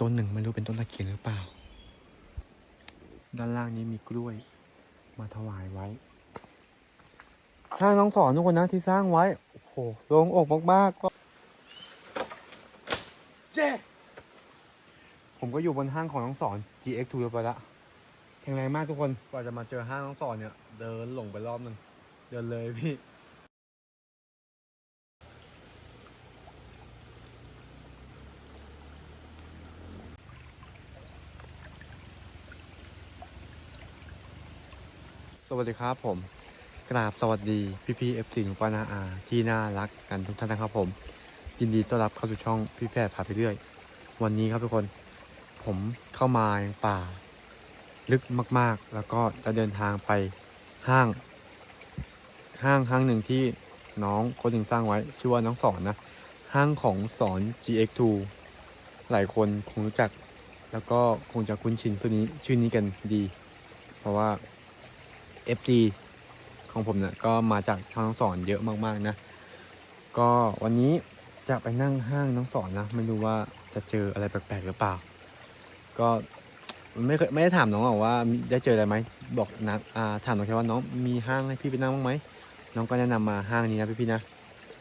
ต้นหนึ่งไม่รู้เป็นต้นตะเคียนหรือเปล่า ด้านล่างนี้มีกล้วยมาถวายไว้ห้างน้องสอนทุกคนนะที่สร้างไว้ โอ้โหโล่งอกมากๆก็เจ๊ผมก็อยู่บนห้างของน้องสอน GX2 เรียบร้อยละแข็งแรงมากทุกคน กว่าจะมาเจอห้างน้องสอนเนี่ย เดินหลงไปรอบหนึ่งเดินเลยพี่ สวัสดีครับผม กราบสวัสดีพี่พี่เอฟซีหนูปานาอาที่น่ารักกันทุกท่านนะครับผม ยินดีต้อนรับเข้าสู่ช่องพี่แพรพาไปเรื่อย วันนี้ครับทุกคน ผมเข้ามาในป่า ลึกมากๆ แล้วก็จะเดินทางไปห้าง ห้างห้างหนึ่งที่น้องคนหนึ่งสร้างไว้ ชื่อว่าน้องสอนนะ ห้างของสอน GX2 หลายคนคงรู้จัก แล้วก็คงจะคุ้นชินชื่อนี้ชื่อนี้กันดี เพราะว่า FD ของผมเนี่ยก็มาจากช่องน้องสอนเยอะมากๆนะ ก็วันนี้จะไปนั่งห้างน้องสอนนะ ไม่รู้ว่าจะเจออะไรแปลกๆหรือเปล่า ก็ไม่เคยไม่ได้ถามน้องหรอกว่าได้เจออะไรไหมบอกนะอ่าถามน้องแค่ว่าน้องมีห้างให้พี่ไปนั่งบ้างไหมน้องก็แนะนำมาห้างนี้นะพี่ๆนะ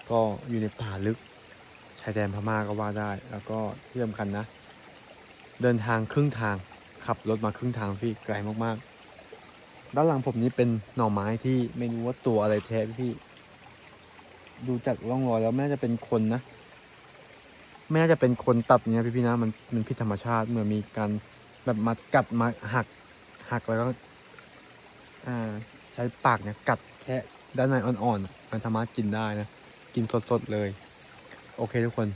ก็อยู่ในป่าลึกชายแดนพม่าก็ว่าได้ แล้วก็ที่สำคัญนะ เดินทางครึ่งทางขับรถมาครึ่งทางพี่ไกลมากๆ ด้านหลังผมนี้เป็นหน่อไม้ที่ไม่รู้ว่าตัวอะไรแท้พี่ ดูจากร่องรอยแล้วแม่จะเป็นคนนะ แม่จะเป็นคนตัดเนี่ยพี่ๆนะมันมันพิธรรมชาติเหมือนมีการแบบมากัดมาหักหักแล้วก็อ่าใช้ปากเนี่ยกัดแค่ด้านในอ่อนๆมันสามารถกินได้นะ กินสดๆเลย โอเคทุกคน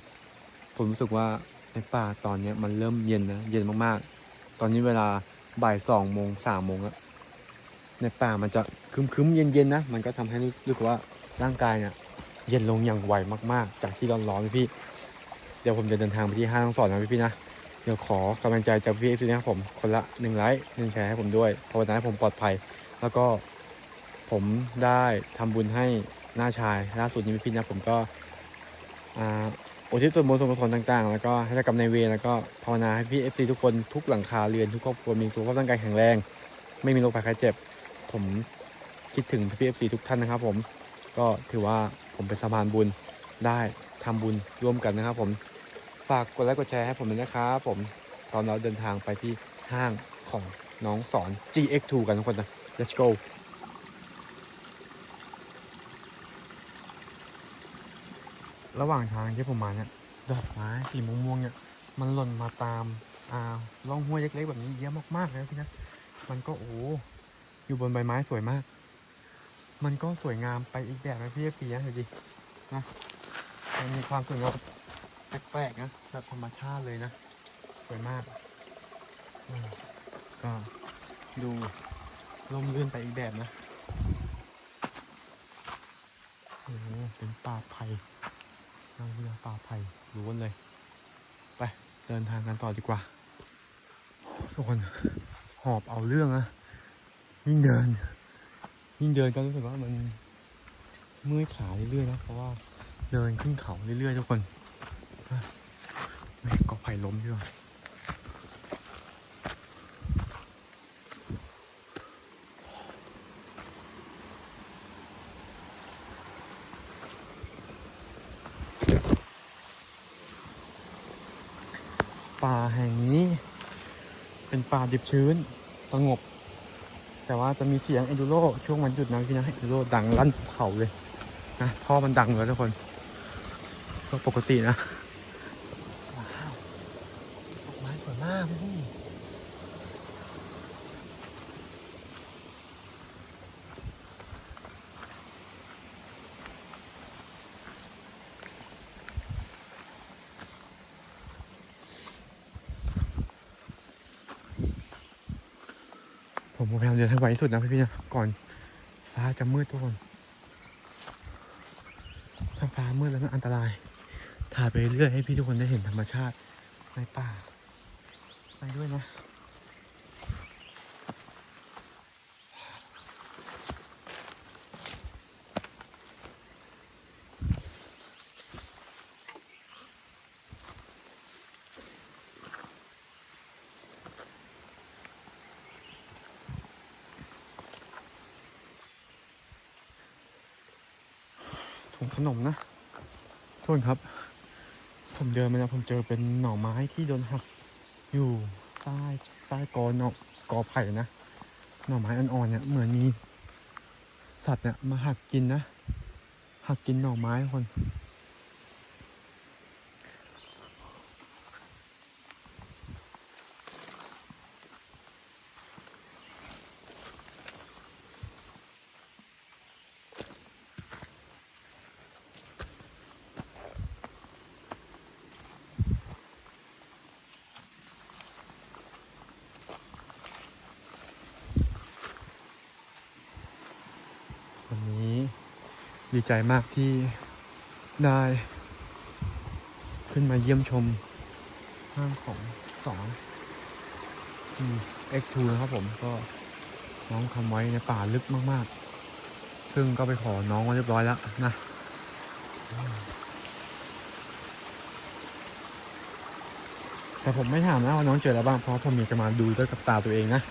ผมรู้สึกว่าในป่าตอนเนี้ยมันเริ่มเย็นนะ เย็นมากๆ ตอนนี้เวลาบ่ายสองโมงสามโมงแล้ว ในป่ามันจะคึมๆเย็นๆนะ มันก็ทำให้รู้สึกว่าร่างกายเนี่ยเย็นลงอย่างไวมากๆ จากที่ร้อนๆพี่ เดี๋ยวผมจะเดินทางไปที่ห้างทั้งสอนนะพี่ๆนะ เดี๋ยวขอกำลังใจจากพี่พี่นะครับผม คนละหนึ่งไลค์หนึ่งแชร์ให้ผมด้วยภาวนาให้ผมปลอดภัย แล้วก็ผมได้ทำบุญให้หน้าชายล่าสุดนี้พี่ๆนะผมก็อ่าอุทิศส่วนบุญส่วนกุศลต่างๆ แล้วก็ให้กับในเวรแล้วก็ภาวนาให้พี่เอฟซีทุกคนทุกหลังคาเรือนทุกครอบครัวมีสุขภาพร่างกายแข็งแรง ไม่มีโรคภัยไข้เจ็บ ผมคิดถึงพี่เอฟซีทุกท่านนะครับ ผมก็ถือว่าผมเป็นสะพานบุญได้ทำบุญร่วมกันนะครับ ผมฝากกดไลค์กดแชร์ให้ผมด้วยนะครับผมตอนเราเดินทางไปที่ห้างของน้องสอน GX2 กันทุกคนนะ let's go ระหว่างทางที่ผมมาเนี่ยดอกไม้สีม่วงๆเนี่ยมันหล่นมาตามอ่าร่องห้วยเล็กๆแบบนี้เยอะมากๆเลยพี่นะมันก็โอ้ อยู่บนใบไม้สวยมาก มันก็สวยงามไปอีกแบบนะพี่เอฟซีนะเดี๋ยวดินะมันมีความสวยงามแปลกๆนะแบบธรรมชาติเลยนะสวยมากก็ดูลมลื่นไปอีกแบบนะโอ้เป็นป่าไผ่นั่งเรือป่าไผ่รู้กันเลย ไปเดินทางกันต่อดีกว่า ทุกคนหอบเอาเรื่องนะ ยิ่งเดิน ยิ่งเดินก็รู้สึกว่ามันเมื่อยขาเรื่อยๆนะเพราะว่าเดินขึ้นเขาเรื่อยๆทุกคนอะแม่ก็ไผ่ล้มด้วยป่าแห่งนี้ เป็นป่าดิบชื้นสงบ แต่ว่าจะมีเสียงเอนดูโรช่วงวันหยุดนะพี่นะเอนดูโรดังลั่นภูเขาเลยนะท่อมันดังเลยทุกคนก็ปกตินะว้าวดอกไม้สวยมากพี่ผมพยายามเดินให้ไวที่ สุดนะพี่ๆนะก่อนฟ้าจะมืดทุกคนถ้าฟ้ามืดแล้วมันอันตราย ถ่ายไปเรื่อยให้พี่ทุกคนได้เห็นธรรมชาติในป่าไปด้วยนะ โถุงขนมนะ โทษครับ ผมเดินมาแล้วผมเจอเป็นหน่อไม้ที่โดนหัก อยู่ใต้ใต้กอหน่อกอไผ่นะหน่อไม้อ่อนๆเนี่ยเหมือนมีสัตว์เนี่ยมาหักกินนะ หักกินหน่อไม้คนนี้ ดีใจมากที่ได้ ขึ้นมาเยี่ยมชมห้างของสองเอ็กทูนะครับผมก็น้องทำไว้ในป่าลึกมาก ๆ ซึ่งก็ไปขอน้องมาเรียบร้อยแล้วนะแต่ผมไม่ถามนะว่าน้องเจอแล้วบ้างเพราะผมอยากจะมาดูด้วยกับตาตัวเองนะ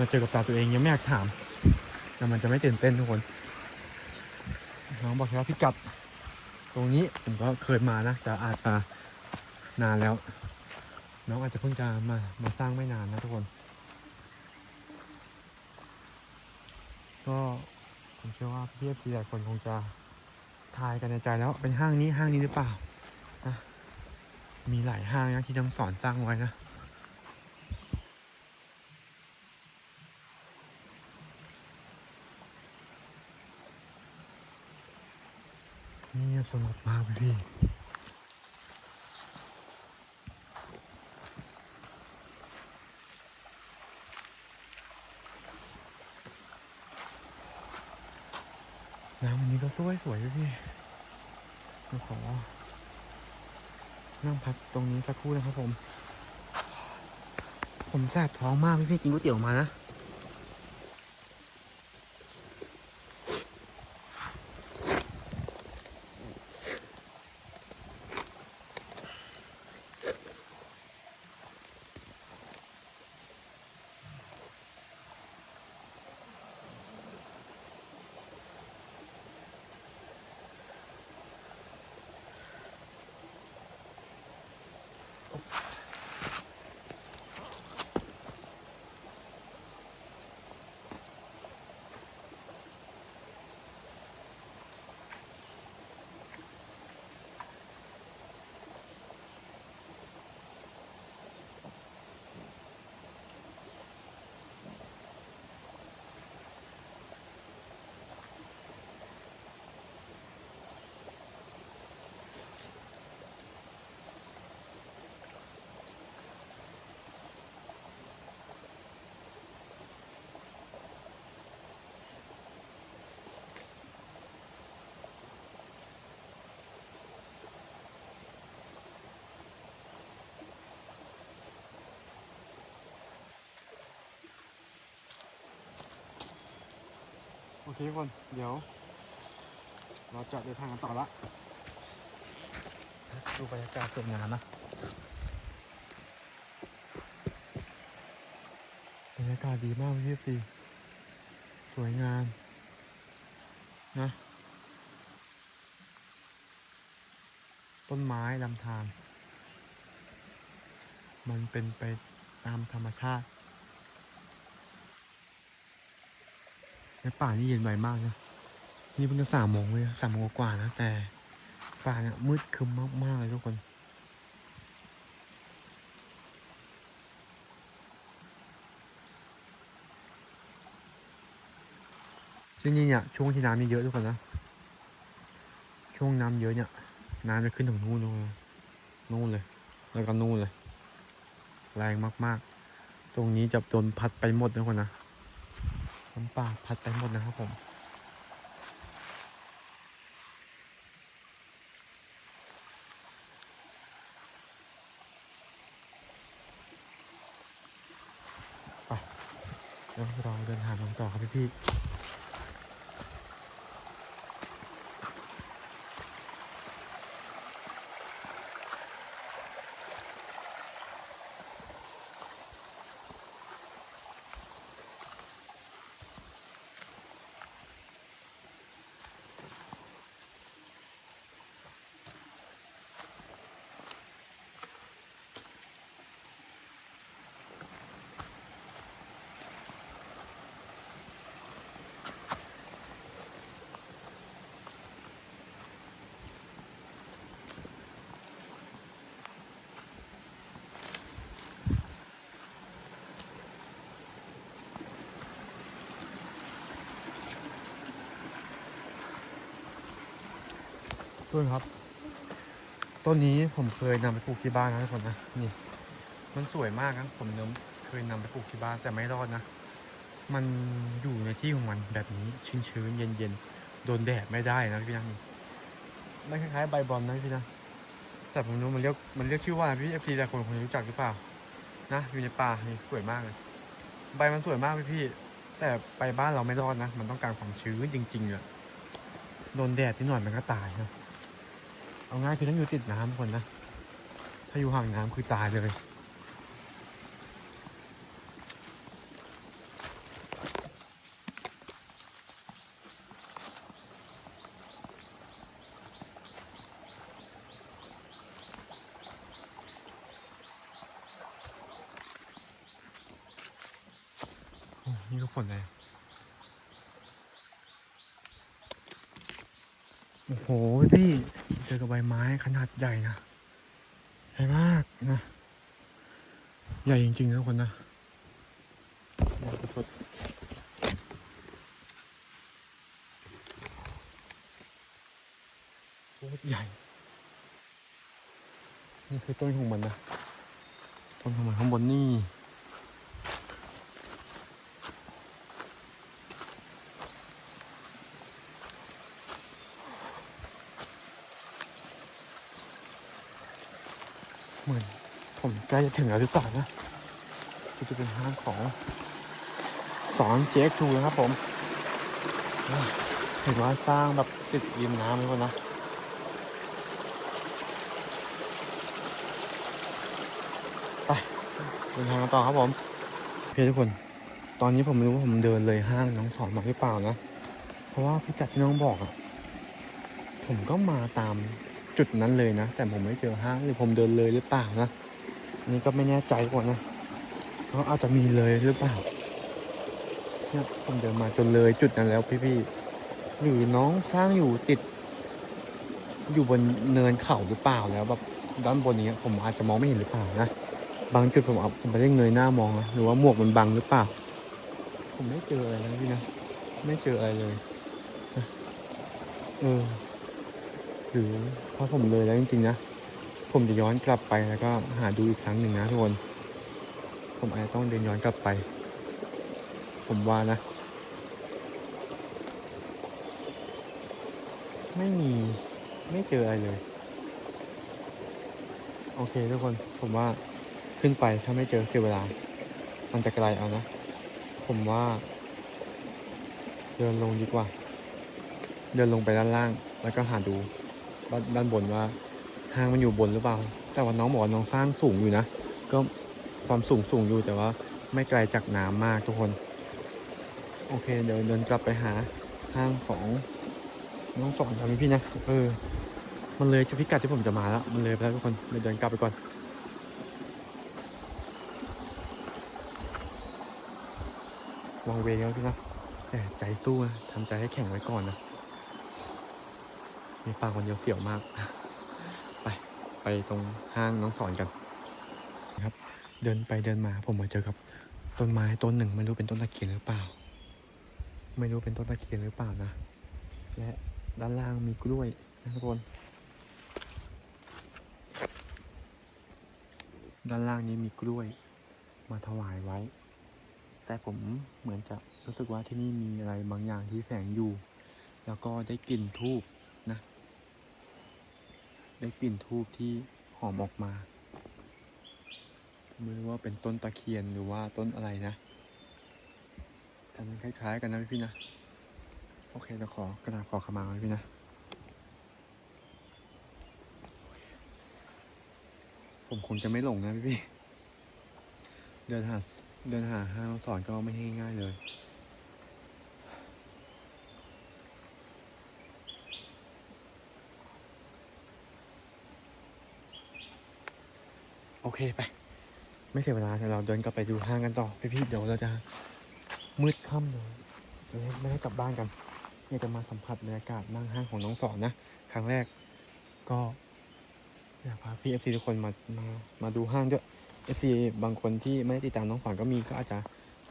มาเจอกับตาตัวเองยังไม่อยากถามแต่มันจะไม่ตื่นเต้นทุกคน น้องบอกแค่ว่าพิกัด ตรงนี้ผมก็เคยมานะแต่อาจจะนานแล้ว น้องอาจจะเพิ่งจะมามาสร้างไม่นานนะทุกคน ก็ผมเชื่อว่าพี่เอฟซีหลายคนคงจะทายกันในใจแล้วเป็นห้างนี้ห้างนี้หรือเปล่านะมีหลายห้างนะที่น้องสอนสร้างไว้นะ เงียบ สงบมากเลยพี่น้ำวันนี้ก็สวยสวยเลยพี่ผมขอ นั่งพักตรงนี้สักครู่นะครับผม ผมแสบท้องมากพี่พี่กินก๋วยเตี๋ยวมานะ โอเคคน เดี๋ยว เราจะเดินทางกันต่อละ ดูบรรยากาศสวยงามนะบรรยากาศดีมากพี่สีสวยงาม นะต้นไม้ลำธารมันเป็นไปตามธรรมชาติ ในป่านี่เย็นไวมากนะ นี่เพิ่งจะสามโมงเลยสามโมงกว่านะ แต่ป่าเนี่ยมืดคึมมากๆเลยทุกคนซึ่งนี่เนี่ยช่วงที่น้ำเยอะทุกคนนะ ช่วงน้ำเยอะเนี่ยน้ำจะขึ้นถึงนู่นนู่นนู่นเลย แล้วก็นู่นเลย แรงมากๆ ตรงนี้จะโดนพัดไปหมดทุกคนนะ น้ำป่าพัดไปหมดนะครับผมไปเดี๋ยวเราเดินทางกันต่อครับพี่พี่ ช่วยครับ ต้นนี้ผมเคยนำไปปลูกที่บ้านนะทุกคนนะนี่ มันสวยมากนะผมเนิมเคยนำไปปลูกที่บ้านแต่ไม่รอดนะ มันอยู่ในที่ของมันแบบนี้ชื้นๆเย็นๆโดนแดดไม่ได้นะพี่นะนี่มันคล้ายๆใบบอลนะพี่นะแต่ผมรู้มันเรียกมันเรียกชื่อว่าพี่เอฟซีแต่คนคงรู้จักหรือเปล่านะอยู่ในป่านี่สวยมากเลยใบมันสวยมากพี่พี่แต่ไปบ้านเราไม่รอดนะ มันต้องการความชื้นจริงๆอะโดนแดดนิดหน่อยมันก็ตายนะ เอาง่ายคือต้องอยู่ติดน้ำคนนะ ถ้าอยู่ห่างน้ำคือตายเลย โอ้นี่ก็ฝนเลยโอ้โห พี่เจอกับใบไม้ขนาดใหญ่นะ ใหญ่มากนะ ใหญ่จริงๆนะทุกคนนะใหญ่สุดโคตรใหญ่ นี่คือต้นของมันนะ ต้นของมันข้างบนนี่ เหมือนผม ใกล้จะถึงแล้วหรือเปล่านะก็จะเป็นห้างของสอนเจ๊กทูนะครับผมเห็นว่าสร้างแบบติดริมน้ำเลยคนนะไปเดินทางกันต่อครับผมโอเคทุกคน ตอนนี้ผมไม่รู้ว่าผมเดินเลยห้างน้องสอนมาหรือเปล่านะ เพราะว่าพิกัดที่น้องบอกอะผมก็มาตามจุดนั้นเลยนะ แต่ผมไม่เจอห้างหรือผมเดินเลยหรือเปล่านะ นนี้ก็ไม่แน่ใจก่อนนะเพราอาจจะมีเลยหรือเปล่าเนี่ยผมเดินมาจนเลยจุดนั้นแล้วพี่ๆหรือน้องสร้างอยู่ติด อยู่บนเนินเขาหรือเปล่าแล้วแบบด้านบนนี้ผมอาจจะมองไม่เห็นหรือเปล่านะบางจุดผมเอาผมไม่ได้เงยหน้ามองนะหรือว่าหมวกมันบังหรือเปล่า ผมไม่เจออะไรนะพี่นะไม่เจออะไรเลยเออหรือถ้าผมเลยแล้วจริงๆนะ ผมจะย้อนกลับไปแล้วก็หาดูอีกครั้งหนึ่งนะทุกคน ผมอาจจะต้องเดินย้อนกลับไป ผมว่านะ ไม่มีไม่เจออะไรเลย โอเคทุกคนผมว่าขึ้นไปถ้าไม่เจอเสียเวลา มันจะไกลเอานะ ผมว่า เดินลงดีกว่า เดินลงไปด้านล่าง แล้วก็หาดูด้านด้านบนว่า ห้างมันอยู่บนหรือเปล่า แต่ว่าน้องบอกว่าน้องสร้างสูงอยู่นะ ก็ความสูงสูงอยู่แต่ว่าไม่ไกลจากน้ำมากทุกคน โอเค เดี๋ยวเดินกลับไปหาห้างของน้องสอนครับพี่นะ เออ มันเลยจุดพิกัดที่ผมจะมาแล้ว มันเลยไปแล้วทุกคนเดี๋ยวเดินกลับไปก่อนวางเวงแล้วพี่นะแต่ใจสู้นะทำใจให้แข็งไว้ก่อนนะ มีปากคนเดียวเสียวมาก ไปตรงห้างน้องสอนกันครับ เดินไปเดินมาผมมาเจอกับต้นไม้ต้นหนึ่งไม่รู้เป็นต้นตะเคียนหรือเปล่า ไม่รู้เป็นต้นตะเคียนหรือเปล่านะ และด้านล่างมีกล้วยนะทุกคนด้านล่างนี้มีกล้วยมาถวายไว้ แต่ผมเหมือนจะรู้สึกว่าที่นี่มีอะไรบางอย่างที่แฝงอยู่ แล้วก็ได้กลิ่นทูบ ได้กลิ่นทูบที่หอมออกมา ไม่รู้ว่าเป็นต้นตะเคียนหรือว่าต้นอะไรนะแต่มันคล้ายๆกันนะพี่นะ โอเคเราขอกระดาษขอขมาไว้พี่นะ ผมคงจะไม่หลงนะพี่ เดินหาเดินหาห้างสอนก็ไม่ให้ง่ายเลย โอเคไป ไม่เสียเวลาเดี๋ยวเราเดินกลับไปดูห้างกันต่อพี่ๆเดี๋ยวเราจะมืดค่ำเลยเดี๋ยวไม่ได้กลับบ้านกันอยากจะมาสัมผัสบรรยากาศนั่งห้างของน้องสอนนะครั้งแรกก็อยากพาพี่เอฟซีทุกคนมามามาดูห้างด้วยเอฟซีบางคนที่ไม่ได้ติดตามน้องสอนก็มีก็อาจจะ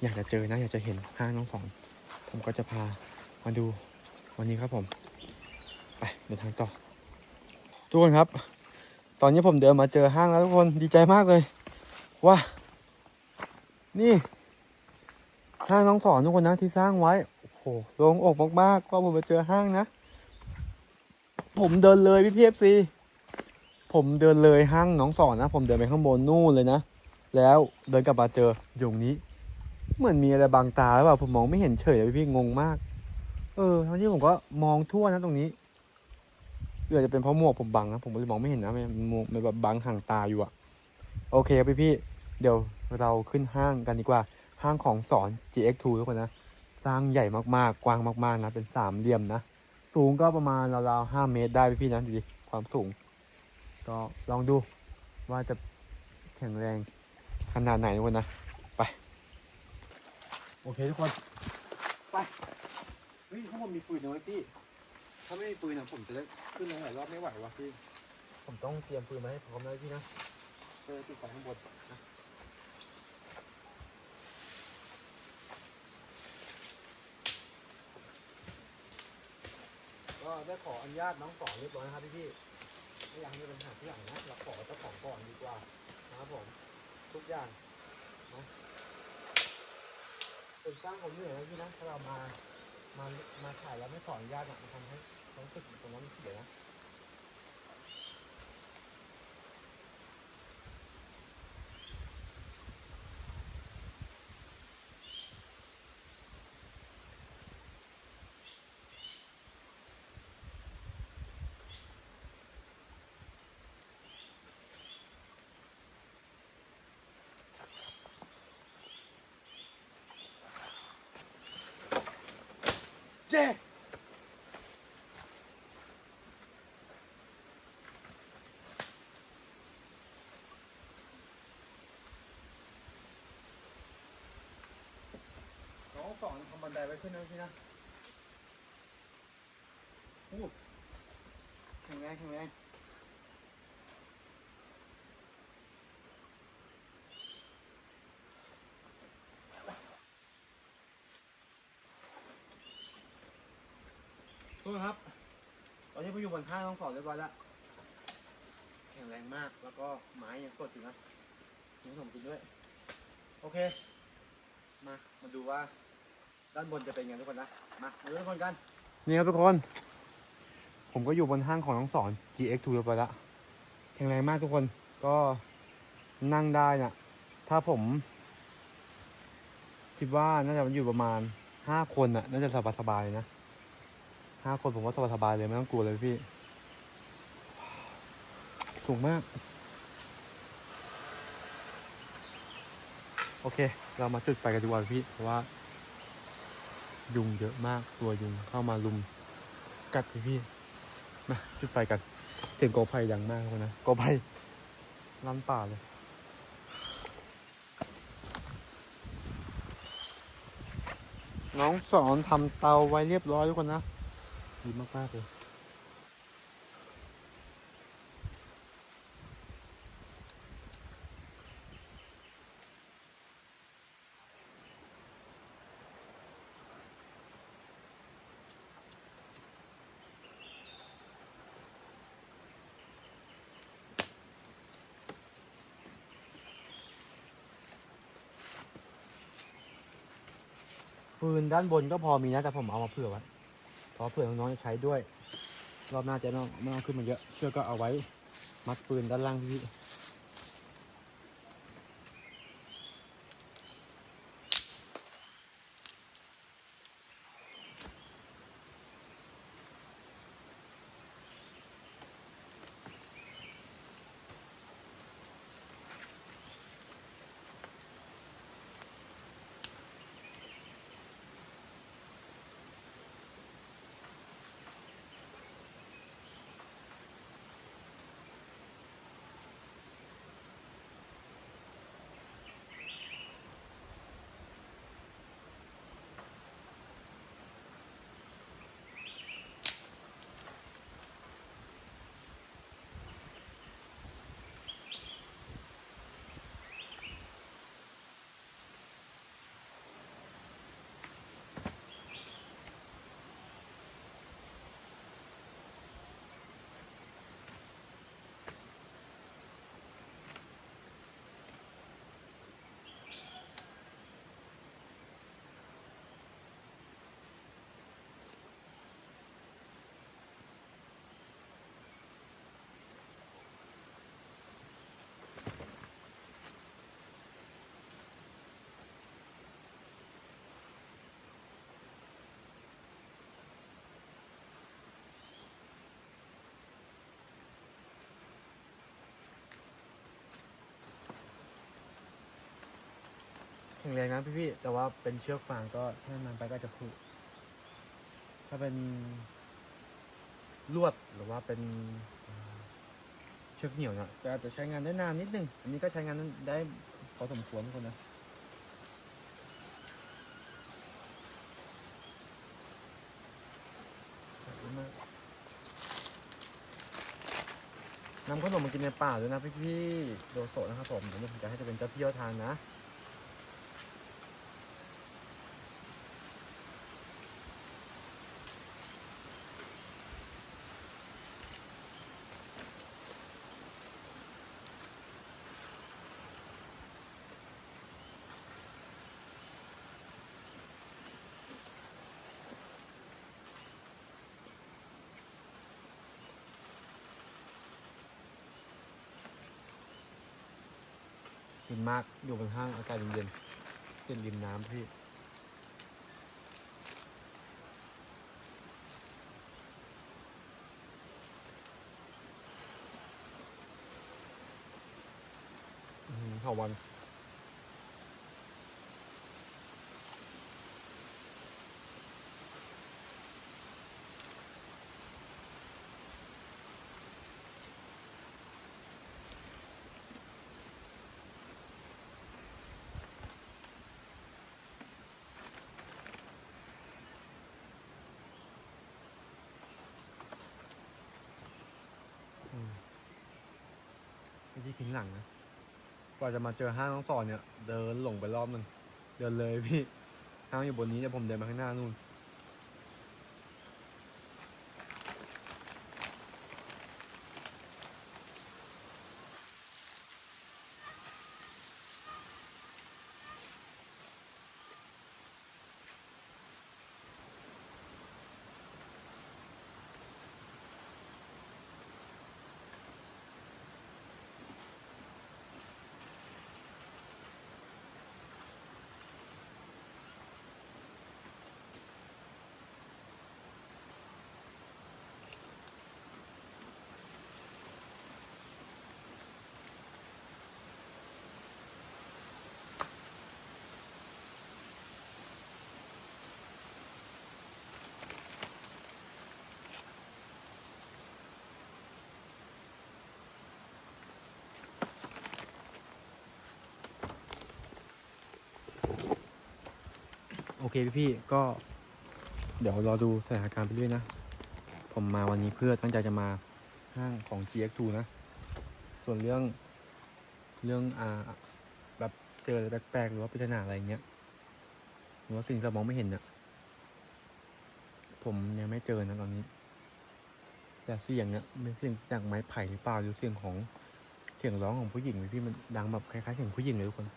อยากจะเจอนะอยากจะเห็นห้างน้องสอน ผมก็จะพามาดูวันนี้ครับผม ไปเดินทางต่อ ทุกคนครับ ตอนนี้ผมเดินมาเจอห้างแล้วทุกคนดีใจมากเลยว่านี่ ห้างน้องสอนทุกคนนะที่สร้างไว้โอ้โหโล่งอกมากๆก็ผมมาเจอห้างนะ ผมเดินเลยพี่เพีเอฟซีผมเดินเลยห้างน้องสอนนะ ผมเดินไปข้างบนนู่นเลยนะแล้วเดินกลับมาเจออยู่นี้ เหมือนมีอะไรบางตาหรือเปล่าผมมองไม่เห็นเฉยเลยพี่งงมาก เออทั้งที่ผมก็มองทั่วนะตรงนี้ เกือจะเป็นเพราะหมวกผมบังนะผมเลยมองไม่เห็นนะมันหมวกมันแบบบังห่างตาอยู่อะโอเคครับพี่พี่เดี๋ยวเราขึ้นห้างกันดีกว่า ห้างของสอน GX2 ทุกคนนะ สร้างใหญ่มากๆ กว้างมากๆนะ เป็นสามเหลี่ยมนะ สูงก็ประมาณราวๆห้าเมตรได้พี่พี่นะดูดิ ความสูง ก็ลองดูว่าจะแข็งแรงขนาดไหนทุกคนนะ ไป โอเคทุกคน ไปเฮ้ยข้างบนมีปืนนะเว้ยพี่ ถ้าไม่มีปืนนะผมจะได้ขึ้นลงหลายรอบไม่ไหววะพี่ ผมต้องเตรียมปืนมาให้พร้อมนะพี่นะเออติดไฟข้างบนนะก็ได้ขออนุญาตน้องสอนเรียบร้อยนะครับพี่พี่ๆไม่อยากให้มีปัญหาที่หลังนะเราขอเจ้าของก่อนดีกว่านะครับผมทุกอย่างนะเป็นสร้างผมเหนื่อยนะพี่นะถ้าเรามา มามาถ่ายแล้วไม่ขออนุญาตอะมันทำให้ความรู้สึกตรงนั้นเสียนะ เจน้องสอนทำบันไดไว้ขึ้นนะพี่นะโอ้แข็งแรงแข็งแรง ทุกครับ ตอนนี้ผมอยู่บนข้างน้องสอนเรียบร้อยแล้วแข็งแรงมาก แล้วก็ไม้ยังสดอยู่นะมีขนมกินด้วย โอเค มา มาดูว่า ด้านบนจะเป็นยังไงทุกคนนะ มามาดูทุกคนกัน นี่ครับทุกคน ผมก็อยู่บนห้างของน้องสอน GX2 เรียบร้อยแล้วแข็งแรงมากทุกคน ก็นั่งได้นะถ้าผม คิดว่าน่าจะอยู่ประมาณห้าคนน่ะ น่าจะสบายๆนะ ห้าคนผมว่าสบายๆเลยไม่ต้องกลัวเลยพี่ สูงมาก โอเค เรามาจุดไฟกันดีกว่าพี่ เพราะว่า ยุงเยอะมากตัวยุงเข้ามาลุม กัดพี่พี่มาจุดไฟกัน เสียงกอไผ่ดังมากเลยนะกอไผ่ลั่นป่าเลยน้องสอนทำเตาไว้เรียบร้อยทุกคนนะ ดีมากๆเลยฟืนด้านบนก็พอมีนะ แต่ผมเอามาเผื่อไว้ เพราะเผื่อน้องๆจะใช้ด้วย รอบหน้าจะไม่ต้องไม่ต้องขึ้นมาเยอะ เชือกก็เอาไว้มัดปืนด้านล่างพี่ ข็งแรงนะพี่ๆแต่ว่าเป็นเชือกฟางก็ถ้านานไปก็จะผุถ้าเป็นลวดหรือว่าเป็นเชือกเหนียวเนี่ยก็อาจจะใช้งานได้นานนิดนึง อันนี้ก็ใช้งานได้พอสมควรคนนะนำขนมมากินในป่าด้วยนะพี่พี่ๆโดโซนะครับผมเดี๋ยวผมจะให้จะเป็นเจ้าที่เจ้าทางนะินมากอยู่บนห้างอากาศเย็นๆเป็นริมน้ำพี่อืมเถาวัน ที่ทิ้งหลังนะ กว่าจะมาเจอห้างน้องสอนเนี่ย เดินหลงไปรอบนึงเดินเลยพี่ ห้างอยู่บนนี้แต่ผมเดินไปข้างหน้านู่น อเคพี่ๆก็ เดี๋ยวรอดูสถานการณ์ไปเรื่อยนะ ผมมาวันนี้เพื่อตั้งใจจะมาห้างของ GX2 นะ ส่วนเรื่องเรื่องอ่าแบบเจออะไรแปลกๆหรือว่าปริศนาอะไรเงี้ยหรือว่าสิ่งที่เรามองไม่เห็นเนี่ยผมยังไม่เจอนะตอนนี้ แต่เสียงเนี่ยเป็นเสียงจากไม้ไผ่หรือเปล่าหรือเสียงของเสียงร้องของผู้หญิงพี่มันดังแบบคล้ายๆเสียงผู้หญิงเลยทุกคน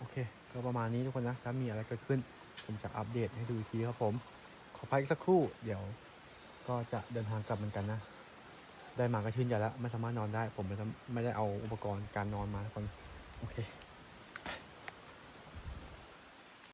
โอเค ก็ประมาณนี้ทุกคนนะ ถ้ามีอะไรเกิดขึ้น ผมจะอัปเดตให้ดูอีกทีครับผม ขอพักอีกสักครู่ เดี๋ยวก็จะเดินทางกลับเหมือนกันนะ ได้มาก็ชื่นใจแล้ว ไม่สามารถนอนได้ ผมไม่ได้เอาอุปกรณ์การนอนมาคนโอเค